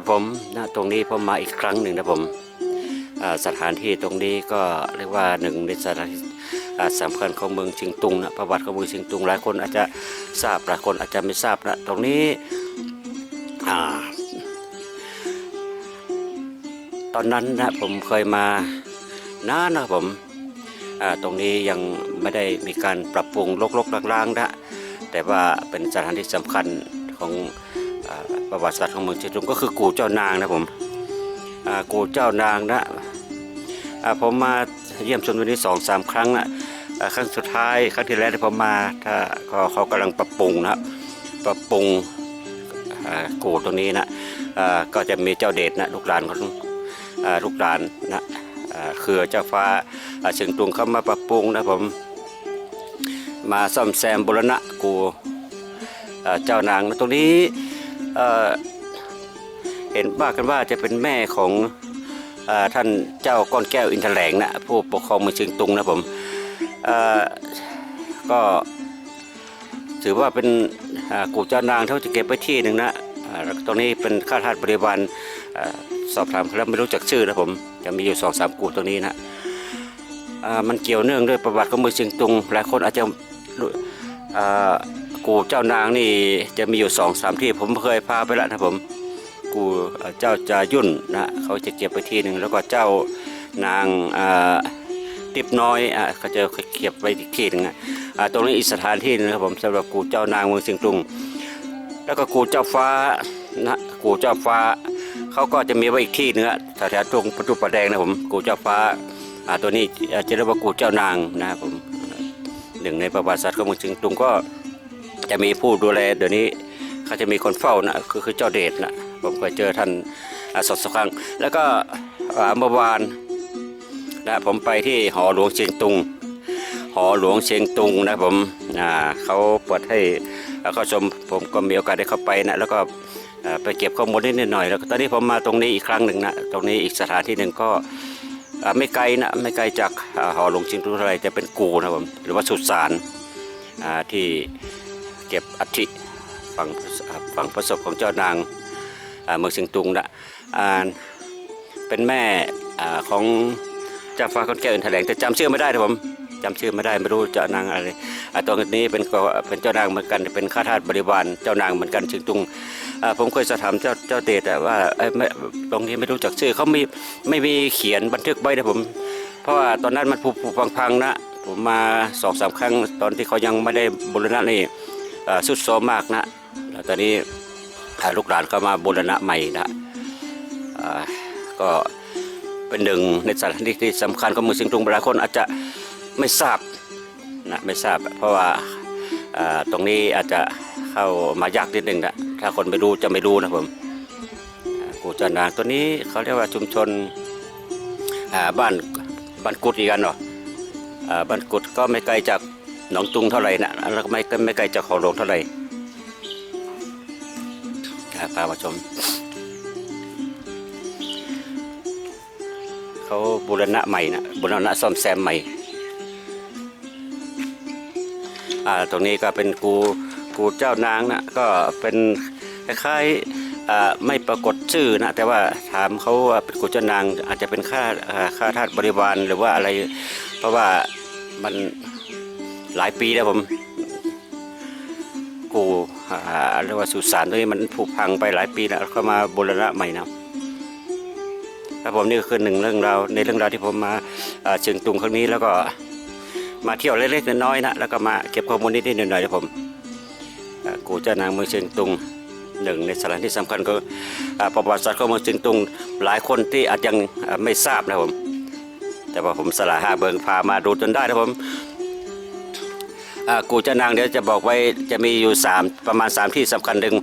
ครับผมณตรงนี้ผมมาอีกครั้งหนึ่งนะผมสถานที่ตรงนี้ก็เรียกว่าหนึ่งในสถานที่สำคัญของเมืองเชียงตุงนะประวัติของเมืองเชียงตุงหลายคนอาจจะทราบหลายคนอาจจะไม่ทราบนะตรงนี้ตอนนั้นนะผมเคยมานานนะผมตรงนี้ยังไม่ได้มีการปรับปรุงลกๆล้างๆนะแต่ว่าเป็นสถานที่สำคัญของ ประวัติศาสตร์ของเมืองเชียงตุงก็คือกู่เจ้านางนะผมกู่เจ้านางนะอ่าผมมาเยี่ยมชมวันนี้สองสามครั้งนะครั้งสุดท้ายครั้งที่แล้วที่ผมมาถ้าเขากำลังปรับปรุงนะปรับปรุงกู่ตรงนี้นะก็จะมีเจ้าเดชนะลูกหลานของลูกหลานนะเครือเจ้าฟ้าเชียงตุงเข้ามาปรับปรุงนะผมมาซ่อมแซมบูรณะกูเอ่อเจ้านางนะตรงนี้ เห็นว่ากันว่าจะเป็นแม่ของอท่านเจ้าก้อนแก้วอินทแหลงนะผู้ปกครองเมืองเชียงตุงนะผมก็ถือว่าเป็นกูเจ้านางเขาจะเก็บไว้ที่หนึ่งนะตรงนี้เป็นข้าทาสบริวารสอบถามแล้วไม่รู้จักชื่อนะผมจะมีอยู่สองสามกูตรงนี้นะมันเกี่ยวเนื่องด้วยประวัติของเมืองเชียงตุงหลายคนอาจจะดู กูเจ้านางนี่จะมีอยู่สองสามที่ผมเคยพาไปแล้วนะผม กูเจ้าจายุ่นนะเขาจะเก็บไปที่หนึ่งแล้วก็เจ้านางติบน้อยอะเขาจะเก็บไว้อีกที่หนึ่งอะตรงนี้อีกสถานที่นึงครับผมสำหรับกูเจ้านางเมืองเชียงตุง แล้วก็กูเจ้าฟ้านะกูเจ้าฟ้าเขาก็จะมีไว้อีกที่หนึงอะแถวๆตรงประตูประแดงนะผมกูเจ้าฟ้าอ่าตัวนี้จะเรียกว่ากูเจ้านางนะครับผมหนึ่งในประวัติศาสตร์ของเมืองเชียงตุงก็ จะมีผู้ดูแลเดี๋ยวนี้เขาจะมีคนเฝ้านะคือคือเจ้าเดชนะผมเคยเจอท่านสดสครั้ง แล้วก็อ่าเมื่อวานนะผมไปที่หอหลวงเชียงตุง หอหลวงเชียงตุงนะผมอ่าเขาเปิดให้เข้าชมผมก็มีโอกาสได้เข้าไปนะแล้วก็ไปเก็บข้อมูลนิดหน่อยแล้วตอนนี้ผมมาตรงนี้อีกครั้งหนึ่งนะตรงนี้อีกสถานที่หนึ่งก็อ่าไม่ไกลนะไม่ไกลจากหอหลวงเชียงตุงเท่าไหรจะเป็นกูนะผมหรือว่าสุสานอ่าที่ เก็บอัฐิฝังฝังพระศพของเจ้านางเมืองเชียงตุงนะเป็นแม่อของจ้าฟ้าคนแก้วอินแถลงแต่จำชื่อไม่ได้นะผมจำชื่อไม่ได้ไม่รู้เจ้านางอะไรตัวนี้เป็นก็เป็นเจ้านางเหมือนกันเป็นข้าทาสบริวารเจ้านางเหมือนกันเชียงตุงผมเคยสอบถามเจ้าเจ้าเดชว่าตรงนี้ไม่รู้จักชื่อเขาไม่ไม่มีเขียนบันทึกไว้นะผม เพราะว่าตอนนั้นมันผุพังๆนะผมมาสองสามครั้งตอนที่เขายังไม่ได้บูรณะนี่ สุดโทรมมากนะแล้วตอนนี้อ่าลูกหลานก็มาบูรณะใหม่นะก็เป็นหนึ่งในสถานที่ที่สำคัญของเมืองเชียงตุงหลายคนอาจจะไม่ทราบนะไม่ทราบ เพราะว่าตรงนี้อาจจะเข้ามายากนิดนึงนะถ้าคนไม่รู้จะไม่รู้นะผมกูจานางตัวนี้เขาเรียกว่าชุมชนบ้านบ้านกุดอีกันเนาะอ่าบ้านกุดก็ไม่ไกลจาก หนองตุงเท่าไหร่นะแล้วไม่ไม่ไกลจากเขาหลวงเท่าไหร่อ่าพามาชม เขาบูรณะใหม่นะบูรณะซ่อมแซมใหม่อ่าตรงนี้ก็เป็นกูกูเจ้านางนะก็เป็นคล้ายๆไม่ปรากฏชื่อนะแต่ว่าถามเขาว่าเป็นกูเจ้านางอาจจะเป็นข้าอ่าข้าทาสบริวารหรือว่าอะไร เพราะว่ามัน หลายปีแล้วผม กูอ่าเรียกว่าสุสานตรงนี้มันผุพังไปหลายปีแล้วแล้วก็มาบูรณะใหม่นะครับผมนี่ก็คือหนึ่งเรื่องราวในเรื่องราวที่ผมมาเชียงตุงครั้งนี้แล้วก็มาเที่ยวเล็กๆน้อยๆนะแล้วก็มาเก็บข้อมูลนิดๆหน่อยๆนะผมกูเจ้านางเมืองเชียงตุงหนึ่งในสถานที่สำคัญก็ประวัติศาสตร์ของเมืองเชียงตุง หลายคนที่อาจยังไม่ทราบนะผม แต่ว่าผมสละห้าเบิงพามาดูจนได้นะผม กูเจ้านางเดี๋ยวจะบอกไว้จะมีอยู่สามประมาณสามที่สำคัญหนึ่ง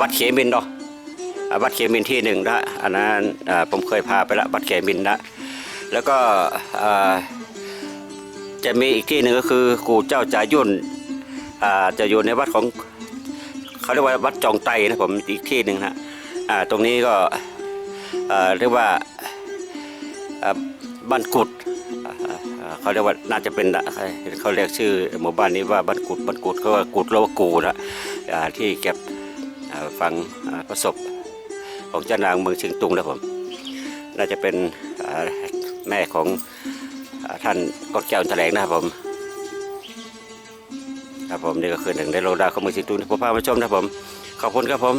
วัดเขมินเนาะวัดเขมินที่หนึ่งนะอันนั้นผมเคยพาไปละวัดเขมินนะแล้วก็จะมีอีกที่หนึ่งก็คือกูเจ้าจายุ่นจะอยู่ในวัดของเขาเรียกว่าวัดจองไตนะผมอีกที่หนึ่งนะตรงนี้ก็เรียกว่าบ้านกุด เขาเรียกว่าน่าจะเป็นเขาเรียกชื่อหมู่บ้านนี้ว่าบ้านกุดบ้านกุดก็ว่ากุดแล้วกูนะที่เก็บอ่าฟังประสบของเจ้านางเมืองเชียงตุงนะผมน่าจะเป็นแม่ของท่านกอดแก้วแถลงนะครับผมครับผมนี่ก็คือหนึ่งในโลดาของเมืองเชียงตุงที่ผมพามาชมนะครับผมขอบคุณครับผม